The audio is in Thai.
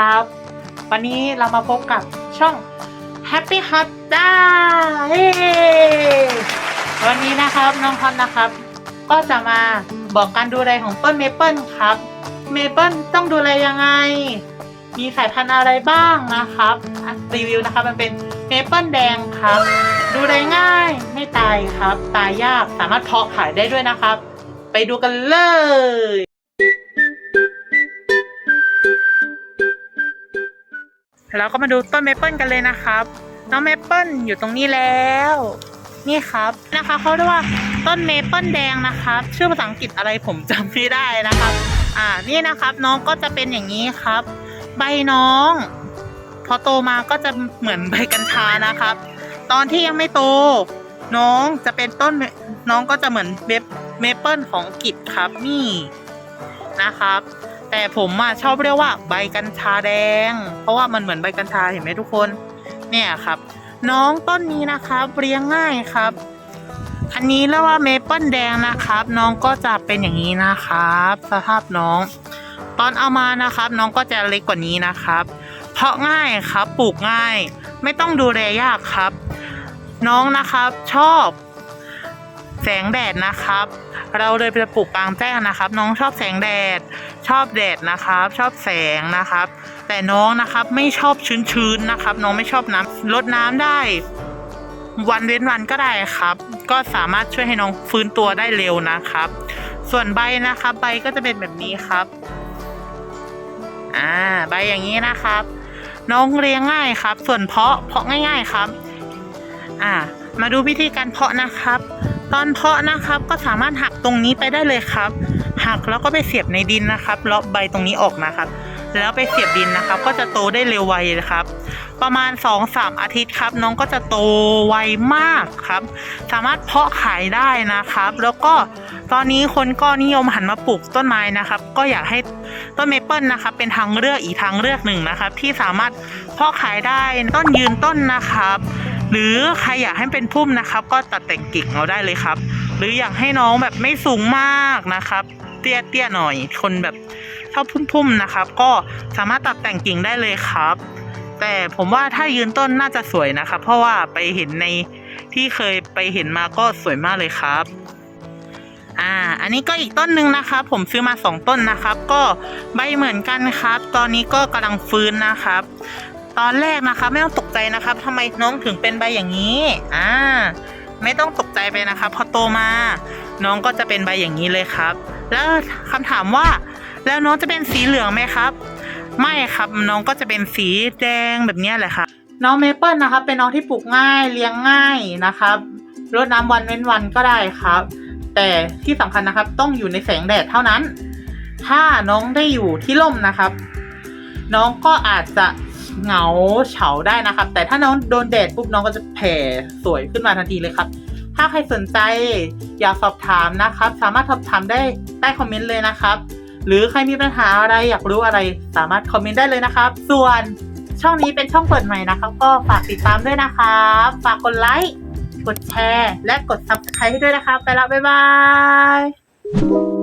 ครับ วันนี้เรามาพบกับช่อง Happy Hot ได้วันนี้นะครับน้องฮอตนะครับ ก็จะมาบอกการดูแลของต้นเมเปิลครับ เมเปิลต้องดูแลยังไง มีสายพันธุ์อะไรบ้างนะครับรีวิวนะครับมันเป็นเมเปิลแดงครับ ดูแลง่ายไม่ตายครับ ตายยากสามารถเพาะขายได้ด้วยนะครับ ไปดูกันเลย แล้วก็มาดูต้นเมเปิลกันเลยนะครับ น้องเมเปิลอยู่ตรงนี้แล้ว นี่ครับนะคะเขาเรียกว่าต้นเมเปิลแดงนะครับ ชื่อภาษาอังกฤษอะไรผมจำไม่ได้นะครับ อ่านี่นะครับน้องก็จะเป็นอย่างนี้ครับ ใบน้อง พอโตมาก็จะเหมือนใบกัญชานะครับ ตอนที่ยังไม่โต น้องจะเป็นต้นน้องก็จะเหมือนเมเมเปิลของกิจครับนี่นะครับ แต่ผมอะชอบเรียกว่าใบกัญชาแดง เพราะว่ามันเหมือนใบกัญชาเห็นไหมทุกคน เนี่ยครับ น้องต้นนี้นะครับเรียงง่ายครับ อันนี้เรียกว่าเมเปิลแดงนะครับ น้องก็จะเป็นอย่างนี้นะครับ สภาพน้อง ตอนเอามานะครับ น้องก็จะเล็กกว่านี้นะครับ เพราะง่ายครับปลูกง่าย ไม่ต้องดูแลยากครับ น้องนะครับชอบ แสงแดดนะครับ เราเลยไปปลูกกลางแจ้งนะครับ น้องชอบแสงแดด ชอบแดดนะครับ ชอบแสงนะครับ แต่น้องนะครับไม่ชอบชื้นๆนะครับ น้องไม่ชอบน้ำลดน้ำได้ วันเว้นวันก็ได้ครับ ก็สามารถช่วยให้น้องฟื้นตัวได้เร็วนะครับ ส่วนใบนะครับ ใบก็จะเป็นแบบนี้ครับอ่าใบอย่างนี้นะครับ น้องเลี้ยงง่ายครับ ส่วนเพาะเพาะง่าย ๆครับ อ่า มาดูวิธีการเพาะนะครับ ตอนเพาะนะครับก็สามารถหักตรงนี้ไปได้เลยครับ หักแล้วก็ไปเสียบในดินนะครับเลาะใบตรงนี้ออกนะครับ แล้วไปเสียบดินนะครับ ก็จะโตได้เร็วไวเลยครับ ประมาณ 2-3 อาทิตย์ครับ น้องก็จะโตไวมากครับ สามารถเพาะขายได้นะครับ แล้วก็ตอนนี้คนก็นิยมหันมาปลูกต้นไม้นะครับ ก็อยากให้ต้นเมเปิลนะครับ เป็นทางเลือกอีกทางเลือกหนึ่งนะครับ ที่สามารถเพาะขายได้ต้นยืนต้นนะครับ หรือใครอยากให้เป็นพุ่มนะครับ ก็ตัดแต่งกิ่งเอาได้เลยครับ หรืออยากให้น้องแบบไม่สูงมากนะครับ เตี้ยเตี้ยๆหน่อย คนแบบชอบพุ่มๆนะครับ ก็สามารถตัดแต่งกิ่งได้เลยครับ แต่ผมว่าถ้ายืนต้นน่าจะสวยนะครับ เพราะว่าไปเห็นในที่เคยไปเห็นมาก็สวยมากเลยครับอ่า อันนี้ก็อีกต้นหนึ่งนะครับผมซื้อมาสองต้นนะครับ ก็ใบเหมือนกันครับ ตอนนี้ก็กำลังฟื้นนะครับ ตอนแรกนะครับไม่ต้องตกใจนะครับทำไมน้องถึงเป็นใบอย่างนี้อ่าไม่ต้องตกใจไปนะครับพอโตมา น้องก็จะเป็นใบอย่างนี้เลยครับ แล้วคำถามว่า แล้วน้องจะเป็นสีเหลืองไหมครับ ไม่ครับน้องก็จะเป็นสีแดงแบบนี้แหละครับน้องเมเปิลนะครับเป็นน้องที่ปลูกง่ายเลี้ยงง่ายนะครับรดน้ำวันเว้นวันก็ได้ครับ แต่ที่สำคัญนะครับต้องอยู่ในแสงแดดเท่านั้น ถ้าน้องได้อยู่ที่ร่มนะครับ น้องก็อาจจะ เหงาเฉาได้นะครับ แต่ถ้าน้องโดนแดดปุ๊บน้องก็จะแผ่สวยขึ้นมาทันทีเลยครับ ถ้าใครสนใจอยากสอบถามนะครับ สามารถสอบถามได้ใต้คอมเมนต์เลยนะครับ หรือใครมีปัญหาอะไรอยากรู้อะไร สามารถคอมเมนต์ได้เลยนะครับ ส่วนช่องนี้เป็นช่องเปิดใหม่นะครับ ก็ฝากติดตามด้วยนะครับ ฝากกดไลค์กดแชร์ และกด subscribe ให้ด้วยนะครับ ไปแล้วบ๊ายบาย